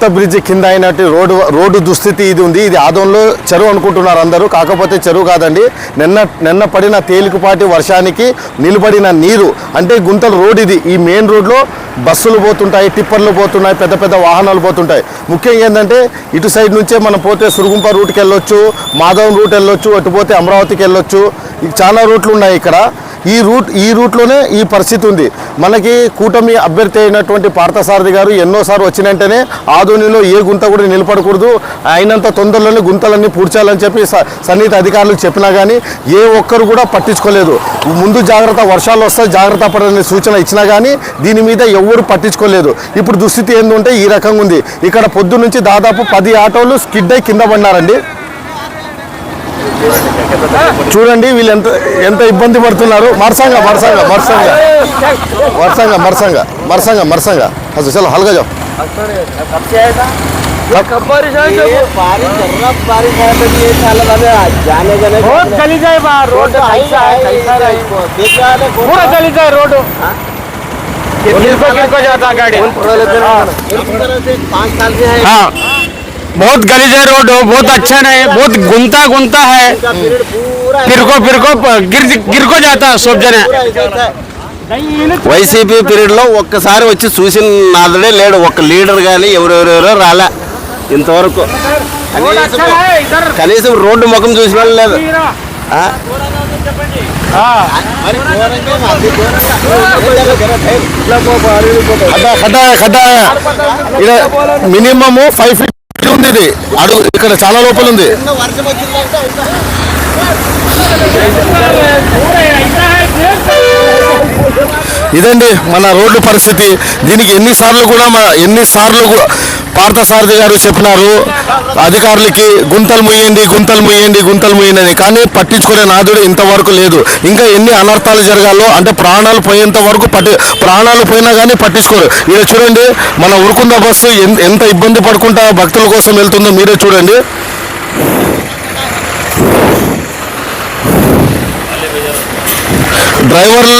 కొత్త బ్రిడ్జ్ కింద అయినట్టు రోడ్డు రోడ్డు దుస్థితి ఇది ఉంది. ఇది ఆదంలో చెరువు అనుకుంటున్నారు అందరూ. కాకపోతే చెరువు కాదండి. నిన్న నిన్న పడిన తేలికపాటి వర్షానికి నిలబడిన నీరు. అంటే గుంతల రోడ్ ఇది. ఈ మెయిన్ రోడ్లో బస్సులు పోతుంటాయి టిప్పర్లు పోతున్నాయి పెద్ద పెద్ద వాహనాలు పోతుంటాయి. ముఖ్యంగా ఏంటంటే ఇటు సైడ్ నుంచే మనం పోతే సురుగుంప రూట్కి వెళ్ళొచ్చు మాధవం రూట్ వెళ్ళొచ్చు అటు పోతే అమరావతికి వెళ్ళొచ్చు. చాలా రూట్లు ఉన్నాయి ఇక్కడ. ఈ రూట్ ఈ రూట్లోనే ఈ పరిస్థితి ఉంది. మనకి కూటమి అభ్యర్థి అయినటువంటి పార్థసారథి గారు ఎన్నోసార్లు వచ్చినంటేనే ఆధునిలో ఏ గుంత కూడా నిలబడకూడదు. అయినంత తొందరలోనే గుంతలన్నీ పూడ్చాలని చెప్పి స- సన్నిహిత అధికారులు చెప్పినా కానీ ఏ ఒక్కరు కూడా పట్టించుకోలేదు. ముందు జాగ్రత్త వర్షాలు వస్తాయి జాగ్రత్త పడని సూచన ఇచ్చినా కానీ దీని మీద ఎవరు పట్టించుకోలేదు. ఇప్పుడు దుస్థితి ఏంటంటే ఈ రకంగా ఉంది. ఇక్కడ పొద్దు నుంచి దాదాపు పది ఆటోలు స్కిడ్ అయి కింద పడినారండి. చూడండి వీళ్ళు ఎంత ఎంత ఇబ్బంది పడుతున్నారు. మరసంగా మరసంగా మరసంగా. మరసంగా మరసంగా మరసంగా మరసంగా. అసలు చలో హల్గా జాబ్ बहुत गलीज है रोड बहुत अच्छा नहीं बहुत गुंता गुंता है इसका पीरियड पूरा फिर को फिर को गिर गिर को जाता है सब जने पूरा ऐसा होता है వైసీపీ పీరియడ్లో ఒక్కసారి వచ్చి చూసిన నాదుడే లేడు ఒక్క లీడర్ కానీ ఎవరెవరెవరో రాలే ఇంతవరకు रोड अच्छा है इधर కనీసం రోడ్డు ముఖం చూసిన వాళ్ళు లేదు ఆ? हाँ మరి ఘోరంగా మాది ఘోరంగా ఇట్లా పో బాగా ఖడ్డా ఖడ్డా ఖడ్డా ఇక్కడ మినిమమ్ ఫైవ్ ఫీట్ ఉంది ఇది అడుగు ఇక్కడ చాలా లోపల ఉంది. ఇదండి మన రోడ్డు పరిస్థితి. దీనికి ఎన్నిసార్లు కూడా మన ఎన్నిసార్లు కూడా పార్థసారథి గారు చెప్పినారు అధికారులకి గుంతలు ముయ్యండి గుంతలు ముయ్యండి గుంతలు ముయ్యండి కానీ పట్టించుకునే నాదుడు ఇంతవరకు లేదు. ఇంకా ఎన్ని అనర్థాలు జరగాలో అంటే ప్రాణాలు పోయేంత వరకు పట్టి ప్రాణాలు పోయినా కానీ పట్టించుకోరు. మీరు చూడండి మన ఉరుకుంద బస్సు ఎంత ఇబ్బంది పడుకుంటా భక్తుల కోసం వెళ్తుందో మీరే చూడండి. డ్రైవర్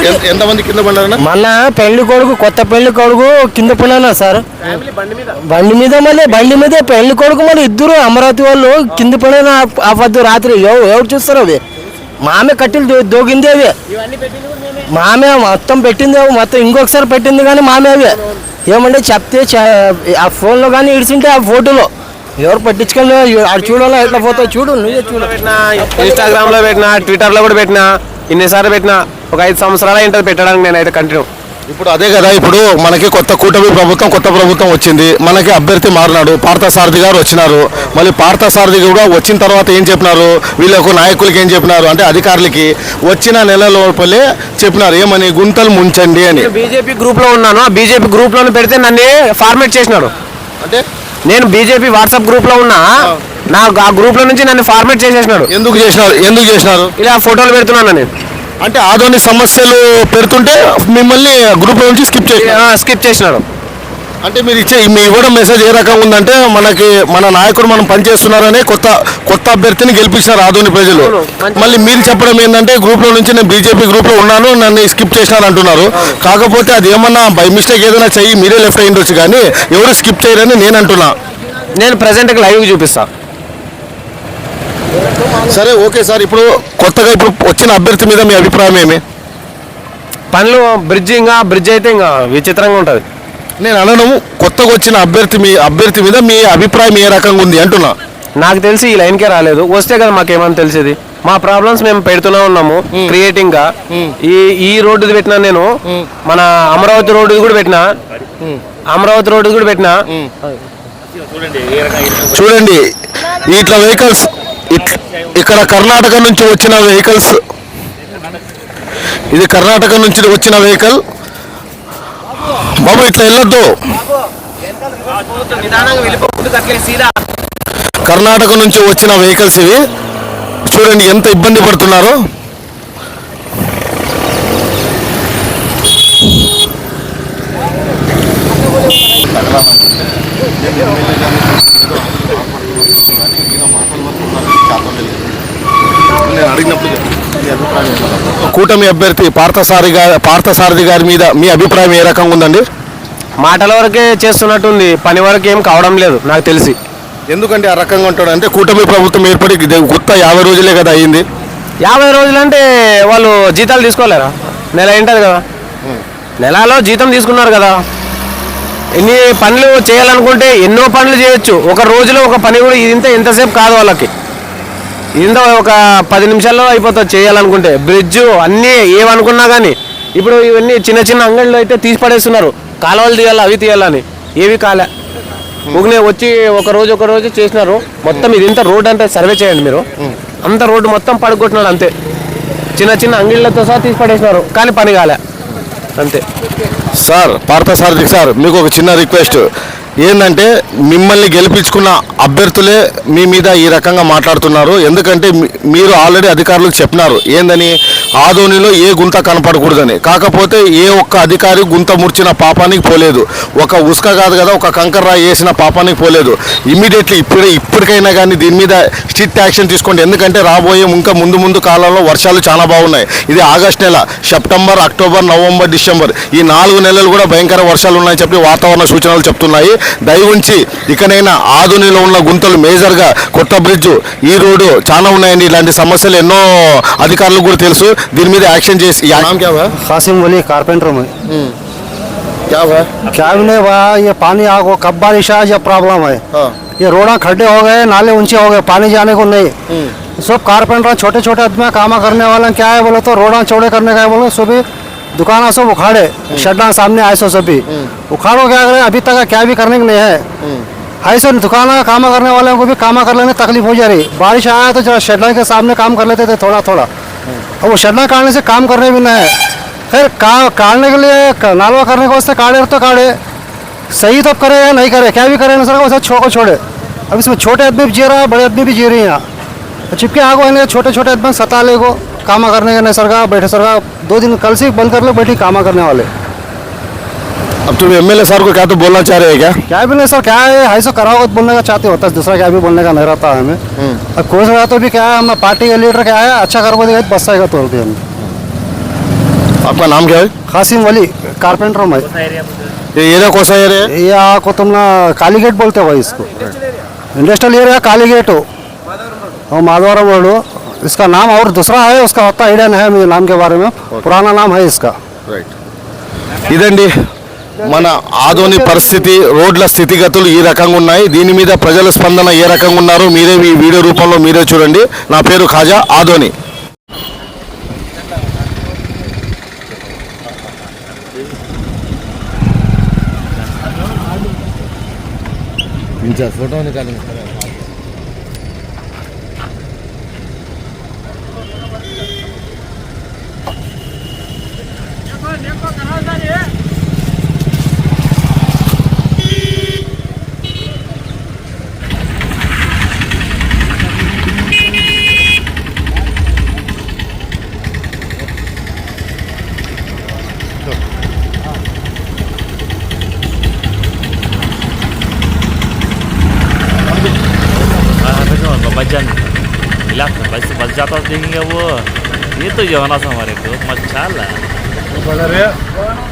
ఎంతమంది కింద పడ్డారన్నా? మొన్న పెళ్ళి కొడుకు కొత్త పెళ్ళి కొడుకు కింద పడినా సార్. బండి మీద? మళ్ళీ బండి మీద పెళ్ళి కొడుకు మళ్ళీ ఇద్దరు అమరావతి వాళ్ళు కింద పడిన ఆ పొద్దు రాత్రి. ఎవ- ఎవరు చూస్తారు అవి? మామే కట్టెలు దో- దోగింది అవి. మామే. మొత్తం పెట్టింది అవి. మొత్తం ఇంకొకసారి పెట్టింది కానీ మామే అవి. ఏమంటే చెప్తే ఆ ఫోన్లో కానీ ఇడిచింటే ఆ ఫోటోలో. ఎవరు పట్టించుకొని ఆడు చూడాలా ఎట్లా పోతావు చూడు నువ్వే చూడు. పెట్టినా ఇన్స్టాగ్రామ్లో పెట్టినా ట్విట్టర్లో కూడా పెట్టినా ఇన్నిసార్లు పెట్టినా ఒక ఐదు సంవత్సరాలు ఏంటది పెట్టడానికి నేనైతే కంటిన్యూ. ఇప్పుడు అదే కదా ఇప్పుడు మనకి కొత్త కూటమి ప్రభుత్వం కొత్త ప్రభుత్వం వచ్చింది. మనకి అభ్యర్థి మారినాడు పార్థసారథి గారు వచ్చినారు. మళ్ళీ పార్థసారథి కూడా వచ్చిన తర్వాత ఏం చెప్పినారు? వీళ్ళకు నాయకులకి ఏం చెప్పినారు? అంటే అధికారులకి వచ్చిన నెల లోపలే చెప్పినారు. ఏమని? గుంతలు ముంచండి అని. బీజేపీ గ్రూప్లో ఉన్నాను. ఆ బీజేపీ గ్రూప్లో పెడితే నన్ను ఫార్మేట్ చేసినాడు. అంటే? నేను బీజేపీ వాట్సాప్ గ్రూప్లో ఉన్నా నా ఆ గ్రూప్లో నుంచి నన్ను ఫార్మేట్ చేసేసినాడు. ఎందుకు చేసినారు? ఎందుకు చేసినారు? ఇలా ఫోటోలు పెడుతున్నాను నేను. అంటే ఆదోని సమస్యలు పెడుతుంటే మిమ్మల్ని గ్రూప్ నుంచి స్కిప్ చేసి స్కిప్ చేసినాడు అంటే మీరు ఇచ్చే మీ ఇవ్వడం మెసేజ్ ఏ రకంగా ఉందంటే మనకి మన నాయకుడు మనం పనిచేస్తున్నారని కొత్త కొత్త అభ్యర్థిని గెలిపించినారు ఆదోని ప్రజలు. మళ్ళీ మీరు చెప్పడం ఏంటంటే గ్రూప్లో నుంచి నేను బీజేపీ గ్రూప్లో ఉన్నాను నన్ను స్కిప్ చేసినారు అంటున్నారు. కాకపోతే అది ఏమన్నా బై మిస్టేక్ ఏదైనా చెయ్యి మీరే లెఫ్ట్ అయి ఉండొచ్చు కానీ ఎవరు స్కిప్ చేయరని నేను అంటున్నా. నేను ప్రజెంట్ లైవ్ చూపిస్తా. సరే ఓకే సార్. ఇప్పుడు కొత్తగా ఇప్పుడు వచ్చిన అభ్యర్థి మీద మీ అభిప్రాయం ఏమి? పనులు బ్రిడ్జ్ ఇంకా బ్రిడ్జ్ అయితే ఇంకా విచిత్రంగా ఉంటుంది. నేను అనడం కొత్తగా వచ్చిన అభ్యర్థి మీ అభ్యర్థి మీద మీ అభిప్రాయం ఏ రకంగా ఉంది అంటున్నా. నాకు తెలిసి ఈ లైన్కే రాలేదు. వస్తే కదా మాకేమని తెలిసేది? మా ప్రాబ్లమ్స్ మేము పెడుతూనే ఉన్నాము క్రియేటింగ్గా. ఈ ఈ రోడ్డు పెట్టినా నేను మన అమరావతి రోడ్డు కూడా పెట్టినా? అమరావతి రోడ్డు కూడా పెట్టినా? చూడండి ఇట్లా వెహికల్స్ ఇక్కడ కర్ణాటక నుంచి వచ్చిన వెహికల్స్ ఇది కర్ణాటక నుంచి వచ్చిన వెహికల్ బాబు ఇట్లా వెళ్ళొద్దు. కర్ణాటక నుంచి వచ్చిన వెహికల్స్ ఇవి. చూడండి ఎంత ఇబ్బంది పడుతున్నారు నేను అడిగినప్పుడు కూటమి అభ్యర్థి పార్థసారి గారి పార్థసారథి గారి మీద మీ అభిప్రాయం ఏ రకంగా ఉందండి? మాటల వరకే చేస్తున్నట్టుంది. పని వరకు ఏం కావడం లేదు నాకు తెలిసి. ఎందుకంటే ఆ రకంగా ఉంటాడు అంటే కూటమి ప్రభుత్వం ఏర్పడి ఇది కొత్త యాభై రోజులే కదా అయ్యింది యాభై రోజులంటే వాళ్ళు జీతాలు తీసుకోలేరా? నెల ఏంటది కదా? నెలలో జీతం తీసుకున్నారు కదా. ఎన్ని పనులు చేయాలనుకుంటే ఎన్నో పనులు చేయొచ్చు. ఒక రోజులో ఒక పని కూడా ఇదింత ఎంతసేపు కాదు వాళ్ళకి. ఇంత ఒక పది నిమిషాల్లో అయిపోతుంది చేయాలనుకుంటే. బ్రిడ్జ్ అన్నీ ఏమనుకున్నా కానీ ఇప్పుడు ఇవన్నీ చిన్న చిన్న అంగళ్ళు అయితే తీసి పడేస్తున్నారు. కాలువలు తీయాలి అవి తీయాలని ఏవి కాలే. ముగ్గునే వచ్చి ఒక రోజు ఒక రోజు చేసినారు. మొత్తం ఇదింత రోడ్ అంతా సర్వే చేయండి మీరు. అంత రోడ్డు మొత్తం పడుకుంటున్నాడు అంతే. చిన్న చిన్న అంగిళ్ళతో సహా తీసి పడేసినారు. కానీ పని కాలే. అంతే. సార్ పార్థసారథి సార్ మీకు ఒక చిన్న రిక్వెస్ట్. ఏంటంటే మిమ్మల్ని గెలిపించుకున్న అభ్యర్థులే మీ మీద ఈ రకంగా మాట్లాడుతున్నారు. ఎందుకంటే మీరు ఆల్రెడీ అధికారులకు చెప్పినారు. ఏందని? ఆదోనిలో ఏ గుంత కనపడకూడదని. కాకపోతే ఏ ఒక్క అధికారి గుంత ముర్చిన పాపానికి పోలేదు. ఒక ఉసుక కాదు కదా ఒక కంకర రాయి వేసిన పాపానికి పోలేదు. ఇమీడియట్లీ ఇప్పుడే ఇప్పటికైనా కానీ దీని మీద స్ట్రిక్ట్ యాక్షన్ తీసుకోండి. ఎందుకంటే రాబోయే ఇంకా ముందు ముందు కాలంలో వర్షాలు చాలా బాగున్నాయి. ఇది ఆగస్ట్ నెల సెప్టెంబర్ అక్టోబర్ నవంబర్ డిసెంబర్ ఈ నాలుగు నెలలు కూడా భయంకర వర్షాలు ఉన్నాయని చెప్పి వాతావరణ సూచనలు చెప్తున్నాయి. దయవుంచి ఇకనైనా ఆధునిలో ఉన్న గుంతలు మేజర్గా కొత్త బ్రిడ్జ్ ఈ రోడ్డు చాలా ఉన్నాయండి ఇలాంటి సమస్యలు ఎన్నో అధికారులకు కూడా తెలుసు దీని మీద యాక్షన్ చేసి యా- నామ్ క్యా హై? कासिम वली कारपेंटर में क्या हुआ? क्या भी नहीं हुआ ये पानी आगो कब बारिश आए जब प्रॉब्लम है हाँ। ये रोड़ा खड्डे हो गए नाले ऊंचे हो गए पानी जाने को नहीं सब कारपेंटर छोटे छोटे आदमी काम करने वाले क्या है बोले तो रोड़ा चौड़े करने का है बोलो सभी दुकाना सब उखाड़े शड्डा सामने आए सो सभी। उखाड़ो क्या करें, अभी तक क्या भी करने को नहीं है। ऐसे दुकान का काम करने वालों को भी काम कर लेने तकलीफ़ हो जा रही। बारिश आया तो जरा शेडा के सामने काम कर लेते थे थोड़ा थोड़ा अब वो शेडा काटने से काम करने भी नहीं है। फिर का, काटने के लिए नालवा करने के वास्ते काटे तो काटे। सही तो करे या नहीं करे, क्या भी करे ना सर वैसे छो को छोड़े। अब इसमें छोटे आदमी भी जी रहा है, बड़े आदमी भी जी रही हैं तो चिपके आगो छोटे छोटे आदमी सता ले को कामा करने का नहीं सर का बैठे सर का दो दिन कल से बंद कर लो बैठी कामा करने वाले। अब तुम एमएलए साहब को क्या तो बोलना चाह रहे हैं क्या? क्या भी नहीं सर क्या है? ऐसा कराओ तो बोलने का चाहते होता है दूसरा क्या भी बोलने का नहीं रहता है हमें। अब कोई सा तो भी क्या है हम पार्टी का लीडर क्या है अच्छा करो देगा तो बस आएगा तोड़ दिया हमने। आपका नाम क्या है? कासिम वली कारपेंटर में। ये एरिया कौन सा एरिया है? ये आपको तुम ना काली गेट बोलते हो भाई इसको। इंडस्ट्रियल एरिया काली गेट हो। और माधवारा रोड हो। इसका नाम और दूसरा है उसका होता आइडिया नहीं है मुझे नाम के बारे में पुराना नाम है इसका ఇదండి మన ఆదోని పరిస్థితి రోడ్ల స్థితిగతులు ఈ రకంగా ఉన్నాయి దీని మీద ప్రజల స్పందన ఏ రకంగా ఉన్నారో మీరే ఈ వీడియో రూపంలో మీరే చూడండి నా పేరు ఖాజా ఆదోని बच sozinho eu vou. E tu, Jonas, Samarico? Machala. Vou falar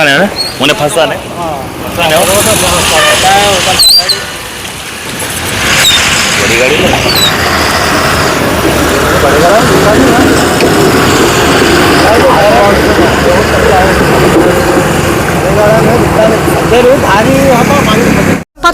लगाने हैं उन्हें फंसाने। फंसाने हो? बड़ी गाड़ी भारी वहाँ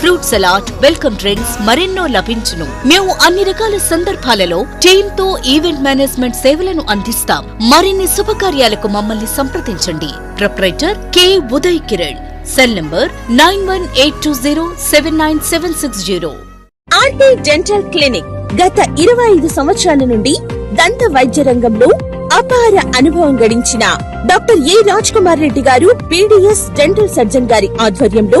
fruit salad welcome drinks మరెన్నో లభించును. మేము అన్ని రకాల సందర్భాలలో టీమ్తో ఈవెంట్ మేనేజ్మెంట్ సేవలను అందిస్తాం. మరిన్ని శుభకార్యాలకు మమ్మల్ని సంప్రదించండి. Proprietor K Uday Kiran. Cell number nine one eight two zero seven nine seven six zero. RT dental clinic గత ఇరవై ఐదు సంవత్సరాల నుండి దంత వైద్య రంగంలో అపార అనుభవం గడించిన doctor A Raj Kumar Reddy garu BDS dental surgeon గారి ఆధ్వర్యంలో